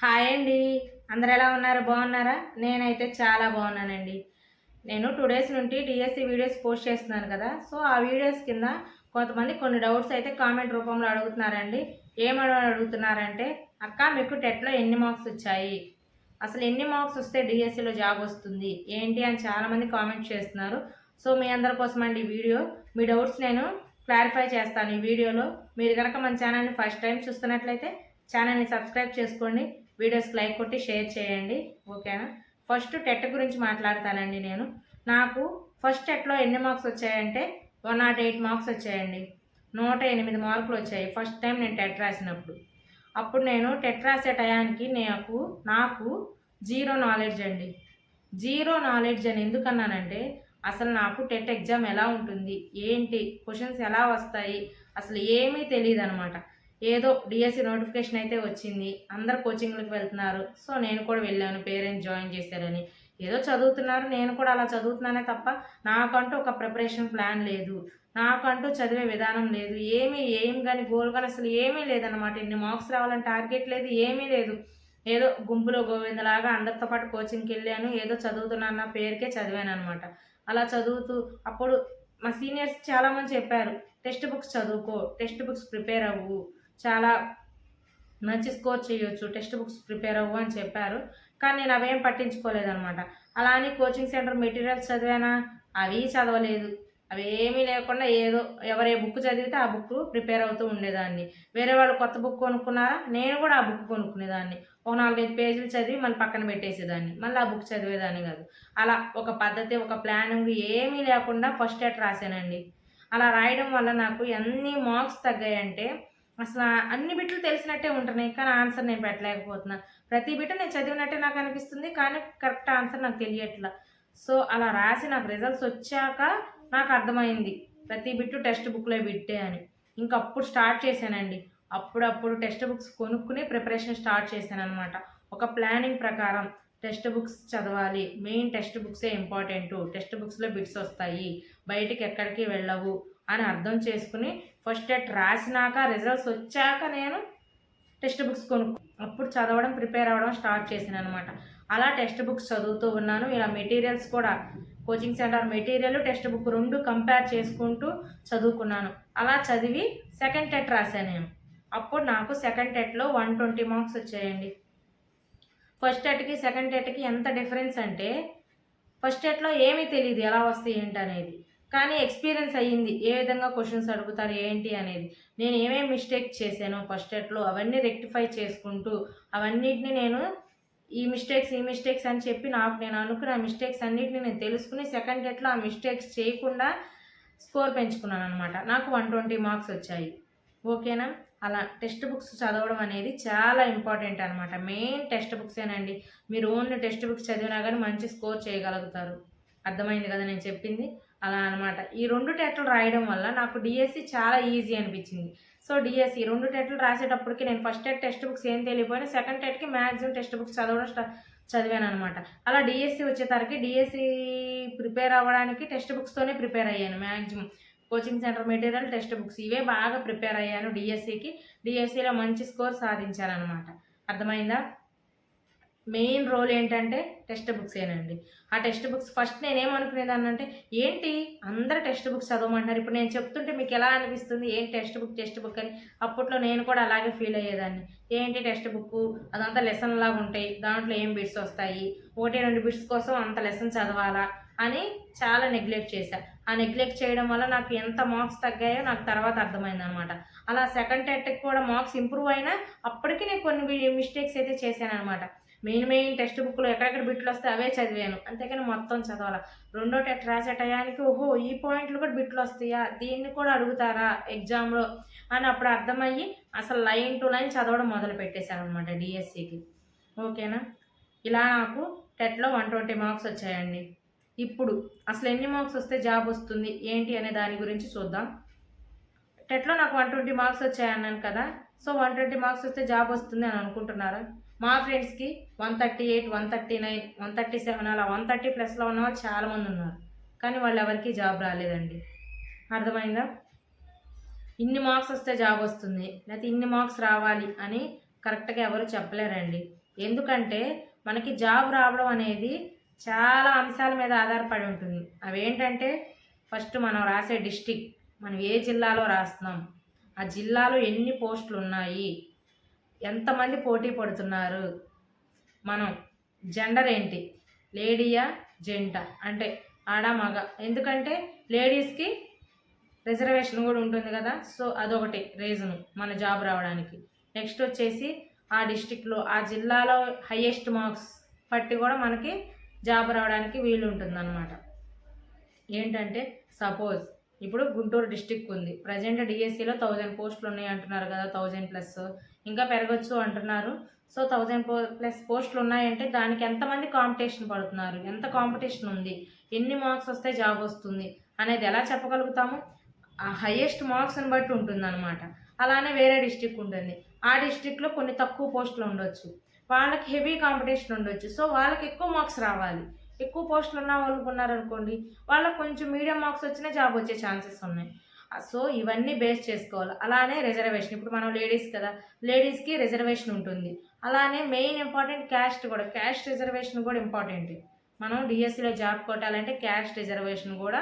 Hi అండి. అందరు ఎలా ఉన్నారు? బాగున్నారా? నేనైతే చాలా బాగున్నానండి. నేను టూ డేస్ నుండి డిఎస్సి వీడియోస్ పోస్ట్ చేస్తున్నాను కదా. సో ఆ వీడియోస్ కింద కొంతమంది కొన్ని డౌట్స్ అయితే కామెంట్ రూపంలో అడుగుతున్నారండి. ఏమని అడుగుతున్నారంటే అక్క మీకు టెట్లో ఎన్ని మార్క్స్ వచ్చాయి? అసలు ఎన్ని మార్క్స్ వస్తే డిఎస్సిలో జాబ్ వస్తుంది? ఏంటి? అని చాలామంది కామెంట్ చేస్తున్నారు. సో మీ అందరి కోసం అండి ఈ వీడియో మీ డౌట్స్ నేను క్లారిఫై చేస్తాను ఈ వీడియోలో మీరు కనుక మన ఛానల్ని ఫస్ట్ టైం చూస్తున్నట్లయితే ఛానల్ని సబ్స్క్రైబ్ చేసుకోండి. వీడియోస్ లైక్ కొట్టి షేర్ చేయండి ఓకేనా? ఫస్ట్ టెట్ గురించి మాట్లాడతానండి నేను. నాకు ఫస్ట్ టెట్లో ఎన్ని మార్క్స్ వచ్చాయంటే వన్ నాట్ ఎయిట్ మార్క్స్ వచ్చాయండి. నూట ఎనిమిది మార్కులు వచ్చాయి. ఫస్ట్ టైం నేను టెట్ రాసినప్పుడు. అప్పుడు నేను టెట్ రాసే టయానికి నాకు నాకు జీరో నాలెడ్జ్ అండి. జీరో నాలెడ్జ్ అని ఎందుకన్నానంటే అసలు నాకు టెట్ ఎగ్జామ్ ఎలా ఉంటుంది? ఏంటి? క్వశ్చన్స్ ఎలా వస్తాయి? అసలు ఏమీ తెలియదు అనమాట ఏదో డిఎస్సి నోటిఫికేషన్ అయితే వచ్చింది. అందరు కోచింగ్లకు వెళ్తున్నారు. సో నేను కూడా వెళ్ళాను. పేరెంట్స్ జాయిన్ చేశారని. ఏదో చదువుతున్నారు. నేను కూడా అలా చదువుతున్నానే తప్ప నాకంటూ ఒక ప్రిపరేషన్ ప్లాన్ లేదు. నాకంటూ చదివే విధానం లేదు. ఏమీ ఏం కానీ గోల్ కానీ అసలు ఏమీ లేదనమాట ఇన్ని మార్క్స్ రావాలని టార్గెట్ లేదు. ఏమీ లేదు. ఏదో గుంపులో గోవిందలాగా అందరితో పాటు కోచింగ్కి వెళ్ళాను. ఏదో చదువుతున్నాను నా పేరుకే చదివాను అనమాట అలా చదువుతూ అప్పుడు మా సీనియర్స్ చాలామంది చెప్పారు టెక్స్ట్ బుక్స్ చదువుకో. టెక్స్ట్ బుక్స్ ప్రిపేర్ అవ్వు. చాలా మంచి స్కోర్ చేయొచ్చు టెక్స్ట్ బుక్స్ ప్రిపేర్ అవ్వు అని చెప్పారు. కానీ నేను అవేం పట్టించుకోలేదనమాట అలా అని కోచింగ్ సెంటర్ మెటీరియల్స్ చదివానా? అవి చదవలేదు. అవి ఏమీ లేకుండా ఏదో ఎవరే బుక్ చదివితే ఆ బుక్ ప్రిపేర్ అవుతూ ఉండేదాన్ని. వేరే వాళ్ళు కొత్త బుక్ కొనుక్కున్నారా? నేను కూడా ఆ బుక్ కొనుక్కునేదాన్ని. ఒక నాలుగైదు పేజీలు చదివి మళ్ళీ పక్కన పెట్టేసేదాన్ని. మళ్ళీ ఆ బుక్ చదివేదాన్ని కాదు. అలా ఒక పద్ధతి ఒక ప్లానింగ్ ఏమీ లేకుండా ఫస్ట్ ఎట్ రాశానండి. అలా రాయడం వల్ల నాకు ఎన్ని మార్క్స్ తగ్గాయంటే అసలు అన్ని బిట్లు తెలిసినట్టే ఉంటున్నాయి కానీ ఆన్సర్ నేను పెట్టలేకపోతున్నా. ప్రతి బిట్ నేను చదివినట్టే నాకు అనిపిస్తుంది కానీ కరెక్ట్ ఆన్సర్ నాకు తెలియట్లా. సో అలా రాసి నాకు రిజల్ట్స్ వచ్చాక నాకు అర్థమైంది ప్రతి బిట్టు టెక్స్ట్ బుక్లో బిట్టే అని. ఇంకప్పుడు స్టార్ట్ చేశానండి. అప్పుడప్పుడు టెక్స్ట్ బుక్స్ కొనుక్కుని ప్రిపరేషన్ స్టార్ట్ చేశాను అనమాట ఒక ప్లానింగ్ ప్రకారం. టెక్స్ట్ బుక్స్ చదవాలి. మెయిన్ టెక్స్ట్ బుక్సే ఇంపార్టెంట్. టెక్స్ట్ బుక్స్లో బిట్స్ వస్తాయి. బయటికి ఎక్కడికి వెళ్ళవు అని అర్థం చేసుకుని ఫస్ట్ టెట్ రాసినాక రిజల్ట్స్ వచ్చాక నేను టెక్స్ట్ బుక్స్ కొనుక్కు అప్పుడు చదవడం ప్రిపేర్ అవ్వడం స్టార్ట్ చేశాను అనమాట అలా టెక్స్ట్ బుక్స్ చదువుతూ ఉన్నాను. ఇలా మెటీరియల్స్ కూడా coaching centre material text book రెండు కంపేర్ చేసుకుంటూ చదువుకున్నాను. అలా చదివి సెకండ్ టెట్ రాశాను నేను. అప్పుడు నాకు సెకండ్ టెట్లో వన్ ట్వంటీ మార్క్స్ వచ్చాయండి. ఫస్ట్ టెట్కి సెకండ్ టెట్కి ఎంత డిఫరెన్స్ అంటే ఫస్ట్ టెట్లో ఏమీ తెలియదు ఎలా వస్తాయి ఏంటి అనేది. కానీ ఎక్స్పీరియన్స్ అయ్యింది ఏ విధంగా క్వశ్చన్స్ అడుగుతారు ఏంటి అనేది. నేను ఏమేమి మిస్టేక్ చేశాను ఫస్ట్ టెట్లో అవన్నీ రెక్టిఫై చేసుకుంటూ అవన్నిటిని నేను ఈ మిస్టేక్స్ ఈ మిస్టేక్స్ అని చెప్పి నాకు నేను అనుకున్న మిస్టేక్స్ అన్నిటిని నేను తెలుసుకుని సెకండ్ డేట్లో ఆ మిస్టేక్స్ చేయకుండా స్కోర్ పెంచుకున్నాను అనమాట నాకు వన్ ట్వంటీ మార్క్స్ వచ్చాయి. ఓకేనా? అలా టెక్స్ట్ బుక్స్ చదవడం అనేది చాలా ఇంపార్టెంట్ అనమాట మెయిన్ టెక్స్ట్ బుక్సేనండి మీరు ఓన్లీ టెక్స్ట్ బుక్స్ చదివినా కానీ మంచి స్కోర్ చేయగలుగుతారు. అర్థమైంది కదా నేను చెప్పింది? అలా అనమాట ఈ రెండు టెట్లు రాయడం వల్ల నాకు డిఎస్సి చాలా ఈజీ అనిపించింది. సో డిఎస్సి రెండు టెట్లు రాసేటప్పటికి నేను ఫస్ట్ టెట్ టెక్స్ట్ బుక్స్ ఏం తెలియపోయినా సెకండ్ టెట్కి మ్యాక్సిమం టెక్స్ట్ బుక్స్ చదవడం చదివాను అనమాట అలా డిఎస్సి వచ్చేసరికి డిఎస్సి ప్రిపేర్ అవ్వడానికి టెక్స్ట్ బుక్స్తోనే ప్రిపేర్ అయ్యాను maximum coaching centre material text books ఇవే బాగా ప్రిపేర్ అయ్యాను డిఎస్సికి. డిఎస్సిలో మంచి స్కోర్ సాధించాను అనమాట అర్థమైందా? మెయిన్ రోల్ ఏంటంటే టెక్స్ట్ బుక్స్ ఏనండి. ఆ టెక్స్ట్ బుక్స్ ఫస్ట్ నేనేమనుకునేదాన్ని అంటే ఏంటి? అందరు టెక్స్ట్ బుక్స్ చదవమంటారు ఇప్పుడు నేను చెప్తుంటే మీకు ఎలా అనిపిస్తుంది? ఏంటి టెక్స్ట్ బుక్ టెక్స్ట్ బుక్ అని? అప్పట్లో నేను కూడా అలాగే ఫీల్ అయ్యేదాన్ని. ఏంటి టెక్స్ట్ బుక్ అదంతా లెసన్ లాగా ఉంటాయి దాంట్లో ఏం బిట్స్ వస్తాయి? ఒకటి రెండు బిట్స్ కోసం అంత లెసన్ చదవాలా? అని చాలా నెగ్లెక్ట్ చేశా. ఆ నెగ్లెక్ట్ చేయడం వల్ల నాకు ఎంత మార్క్స్ తగ్గాయో నాకు తర్వాత అర్థమైంది అనమాట అలా సెకండ్ టెట్కి కూడా మార్క్స్ ఇంప్రూవ్ అయినా అప్పటికి నేను కొన్ని మిస్టేక్స్ అయితే చేశాను అనమాట మెయిన్ మెయిన్ టెక్స్ట్ బుక్లో ఎక్కడెక్కడ బిట్లు వస్తే అవే చదివాను. అంతేకాని మొత్తం చదవాలి. రెండో టెట్ రాసే టయానికి ఓహో ఈ పాయింట్లు కూడా బిట్లు వస్తాయా? దీన్ని కూడా అడుగుతారా ఎగ్జామ్లో అని అప్పుడు అర్థమయ్యి అసలు లైన్ టు లైన్ చదవడం మొదలు పెట్టేశాను అనమాట డిఎస్సికి ఓకేనా? ఇలా నాకు టెట్లో వన్ ట్వంటీ మార్క్స్ వచ్చాయండి. ఇప్పుడు అసలు ఎన్ని మార్క్స్ వస్తే జాబ్ వస్తుంది ఏంటి అనే దాని గురించి చూద్దాం. టెట్లో నాకు వన్ ట్వంటీ మార్క్స్ వచ్చాయన్నాను కదా సో వన్ ట్వంటీ మార్క్స్ వస్తే జాబ్ వస్తుంది అని అనుకుంటున్నారా? మా ఫ్రెండ్స్కి one thirty eight one thirty nine one thirty seven అలా వన్ థర్టీ ప్లస్లో ఉన్న వాళ్ళు చాలామంది ఉన్నారు. కానీ వాళ్ళు ఎవరికి జాబ్ రాలేదండి. అర్థమైందా? ఇన్ని మార్క్స్ వస్తే జాబ్ వస్తుంది లేకపోతే ఇన్ని మార్క్స్ రావాలి అని కరెక్ట్గా ఎవరు చెప్పలేరండి. ఎందుకంటే మనకి జాబ్ రావడం అనేది చాలా అంశాల మీద ఆధారపడి ఉంటుంది. అవి ఏంటంటే ఫస్ట్ మనం రాసే డిస్టిక్ మనం ఏ జిల్లాలో రాస్తున్నాం ఆ జిల్లాలో ఎన్ని పోస్టులు ఉన్నాయి ఎంతమంది పోటీ పడుతున్నారు మనం జెండర్ ఏంటి లేడీయా జెంట అంటే ఆడ మగ. ఎందుకంటే లేడీస్కి రిజర్వేషన్ కూడా ఉంటుంది కదా సో అదొకటి రీజను మన జాబ్ రావడానికి. నెక్స్ట్ వచ్చేసి ఆ డిస్టిక్లో ఆ జిల్లాలో హయ్యెస్ట్ మార్క్స్ పట్టి కూడా మనకి జాబ్ రావడానికి వీలు ఉంటుంది అనమాట ఏంటంటే సపోజ్ ఇప్పుడు గుంటూరు డిస్టిక్ ఉంది. ప్రజెంట్ డిఎస్సిలో థౌజండ్ పోస్టులు ఉన్నాయి అంటున్నారు కదా థౌజండ్ ప్లస్ ఇంకా పెరగచ్చు అంటున్నారు. సో థౌజండ్ పో ప్లస్ పోస్టులు ఉన్నాయంటే దానికి ఎంతమంది కాంపిటీషన్ పడుతున్నారు? ఎంత కాంపిటీషన్ ఉంది? ఎన్ని మార్క్స్ వస్తే జాబ్ వస్తుంది? అనేది ఎలా చెప్పగలుగుతాము? ఆ హయ్యెస్ట్ మార్క్స్ని బట్టి ఉంటుందన్నమాట. అలానే వేరే డిస్టిక్ ఉంటుంది. ఆ డిస్టిక్లో కొన్ని తక్కువ పోస్టులు ఉండొచ్చు. వాళ్ళకి హెవీ కాంపిటీషన్ ఉండొచ్చు. సో వాళ్ళకి ఎక్కువ మార్క్స్ రావాలి. ఎక్కువ పోస్టులు ఉన్న వాళ్ళు ఉన్నారనుకోండి వాళ్ళకి కొంచెం మీడియం మార్క్స్ వచ్చినా జాబ్ వచ్చే ఛాన్సెస్ ఉన్నాయి. సో ఇవన్నీ బేస్ చేసుకోవాలి. అలానే రిజర్వేషన్ ఇప్పుడు మనం లేడీస్ కదా లేడీస్కి రిజర్వేషన్ ఉంటుంది. అలానే మెయిన్ ఇంపార్టెంట్ క్యాస్ట్ కూడా క్యాస్ట్ రిజర్వేషన్ కూడా ఇంపార్టెంట్ మనం డిఎస్సిలో జాబ్ కొట్టాలంటే క్యాస్ట్ రిజర్వేషన్ కూడా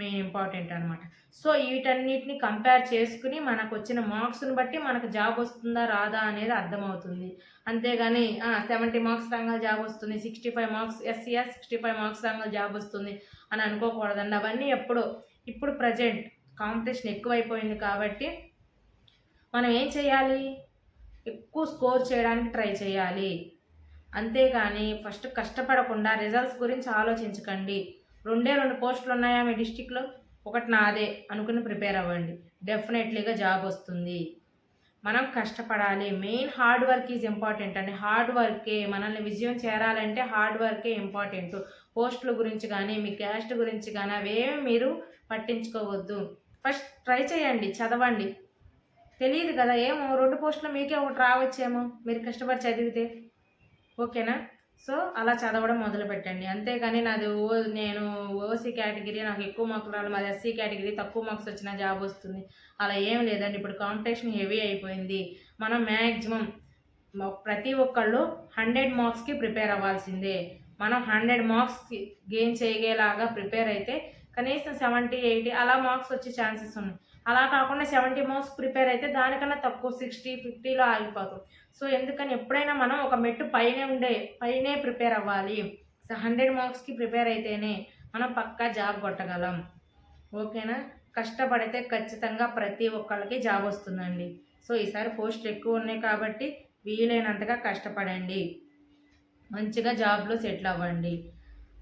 మెయిన్ ఇంపార్టెంట్ అనమాట సో వీటన్నిటిని కంపేర్ చేసుకుని మనకు వచ్చిన మార్క్స్ని బట్టి మనకు జాబ్ వస్తుందా రాదా అనేది అర్థమవుతుంది. అంతేగాని సెవెంటీ మార్క్స్ రంగా జాబ్ వస్తుంది సిక్స్టీ ఫైవ్ మార్క్స్ ఎస్సీఆర్ సిక్స్టీ ఫైవ్ మార్క్స్ రంగా జాబ్ వస్తుంది అని అనుకోకూడదండి. అవన్నీ ఎప్పుడు ఇప్పుడు ప్రజెంట్ కాంపిటీషన్ ఎక్కువైపోయింది కాబట్టి మనం ఏం చేయాలి? ఎక్కువ స్కోర్ చేయడానికి ట్రై చేయాలి. అంతేగాని ఫస్ట్ కష్టపడకుండా రిజల్ట్స్ గురించి ఆలోచించకండి. రెండే రెండు పోస్టులు ఉన్నాయా మీ డిస్టిక్లో? ఒకటి నాదే అనుకుని ప్రిపేర్ అవ్వండి. డెఫినెట్లీగా జాబ్ వస్తుంది. మనం కష్టపడాలి. Main hard work is important అండి. హార్డ్ వర్కే మనల్ని విజయం చేరాలంటే హార్డ్ వర్కే ఇంపార్టెంట్. పోస్టుల గురించి కానీ మీ క్యాస్ట్ గురించి కానీ అవేమి మీరు పట్టించుకోవద్దు. ఫస్ట్ ట్రై చేయండి చదవండి. తెలియదు కదా ఏమో రెండు పోస్టులు మీకే ఒకటి రావచ్చేమో. మీరు కష్టపడి చదివితే. ఓకేనా? సో అలా చదవడం మొదలు పెట్టండి అంతేగాని నాది ఓ నేను ఓసీ కేటగిరీ నాకు ఎక్కువ మార్కులు రావాలి మాది ఎస్సీ కేటగిరీ తక్కువ మార్క్స్ వచ్చిన జాబ్ వస్తుంది. అలా ఏం లేదండి. ఇప్పుడు కాంపిటీషన్ హెవీ అయిపోయింది. మనం మ్యాక్సిమం ప్రతి ఒక్కళ్ళు హండ్రెడ్ మార్క్స్కి ప్రిపేర్ అవ్వాల్సిందే. మనం హండ్రెడ్ మార్క్స్కి గెయిన్ చేయగేలాగా ప్రిపేర్ అయితే కనీసం సెవెంటీ ఎయిటీ అలా మార్క్స్ వచ్చే ఛాన్సెస్ ఉన్నాయి. అలా కాకుండా సెవెంటీ మార్క్స్ ప్రిపేర్ అయితే దానికన్నా తక్కువ సిక్స్టీ ఫిఫ్టీలో ఆగిపోతాం సో ఎందుకని ఎప్పుడైనా మనం ఒక మెట్టు పైనే ఉండే పైనే ప్రిపేర్ అవ్వాలి. సో హండ్రెడ్ మార్క్స్కి ప్రిపేర్ అయితేనే మనం పక్కా జాబ్ కొట్టగలం. ఓకేనా? కష్టపడితే ఖచ్చితంగా ప్రతి ఒక్కళ్ళకి జాబ్ వస్తుందండి. సో ఈసారి పోస్టులు ఎక్కువ ఉన్నాయి కాబట్టి వీలైనంతగా కష్టపడండి. మంచిగా జాబ్లో సెటిల్ అవ్వండి.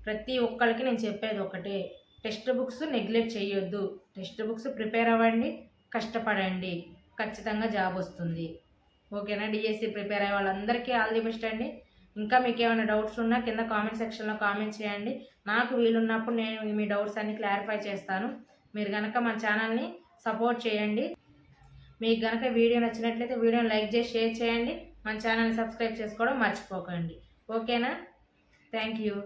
ప్రతి ఒక్కరికి నేను చెప్పేది ఒకటే. టెక్స్ట్ బుక్స్ నెగ్లెక్ట్ చేయొద్దు. టెక్స్ట్ బుక్స్ ప్రిపేర్ అవ్వండి కష్టపడండి. ఖచ్చితంగా జాబ్ వస్తుంది. ఓకేనా? డిఎస్సి ప్రిపేర్ అయ్యే వాళ్ళందరికీ ఆల్ ది బెస్ట్ అండి. ఇంకా మీకు ఏమైనా డౌట్స్ ఉన్నా కింద కామెంట్ సెక్షన్లో కామెంట్ చేయండి. నాకు వీలున్నప్పుడు నేను మీ డౌట్స్ అన్ని క్లారిఫై చేస్తాను. మీరు కనుక మా ఛానల్ని సపోర్ట్ చేయండి. మీకు కనుక వీడియో నచ్చినట్లయితే వీడియోని లైక్ చేసి షేర్ చేయండి. మన ఛానల్ని సబ్స్క్రైబ్ చేసుకోవడం మర్చిపోకండి. ఓకేనా? Thank you.